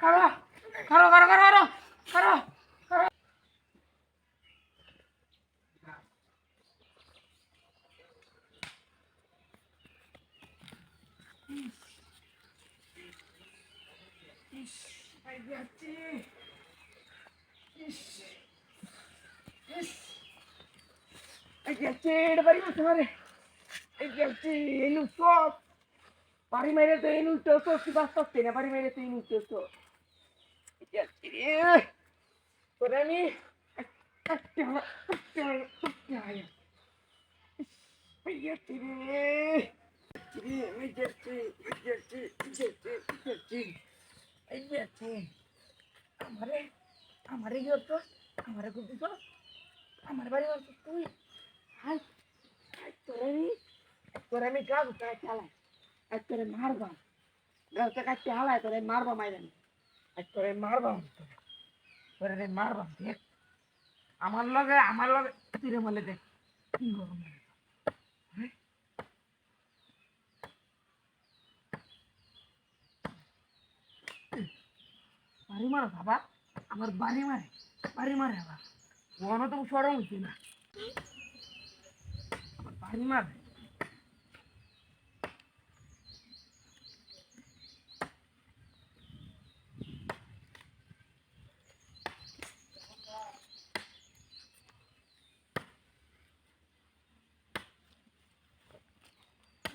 করো করো করো করো করো করো I get it, but you must have it. I get it, you know, stop. পাড়ি মেরে তো এন উল্টেছ কি বাঁচতে না পাড়ি মেরে তো এন উল্টেছ তোরে আমি আমারে আমারে কি করতো আমারে খুব দিত আমার বাড়ি করতো তুই হাই তোরে আমি তোরে আমি কাজ চালাই আর তোরে মারবা। গাছটা কাটতে হালায় তোরে মারবা মাইরানি আর তোরে মারবা তোরে। রে মারবা, দেখ। আমার লগে আমার লগে তীরে মলে দেখ। কি গরম হ্যাঁ? বাড়ি মারো বাবা। আমার বাড়ি মারে মারে আবার। ওখানে তো সরম হচ্ছে না। আমার বাড়ি মারে।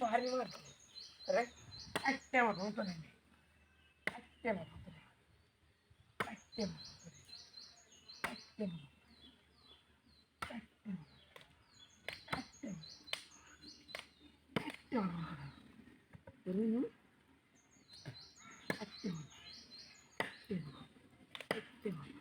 পাহাড়ি মার আরে, একটা মার মতো নেই। একটা মার মতো নেই। একটা মার মতো নেই। একটা Thank you.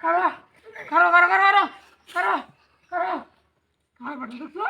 કરો કરો કરો કરો કરો કરો ખબર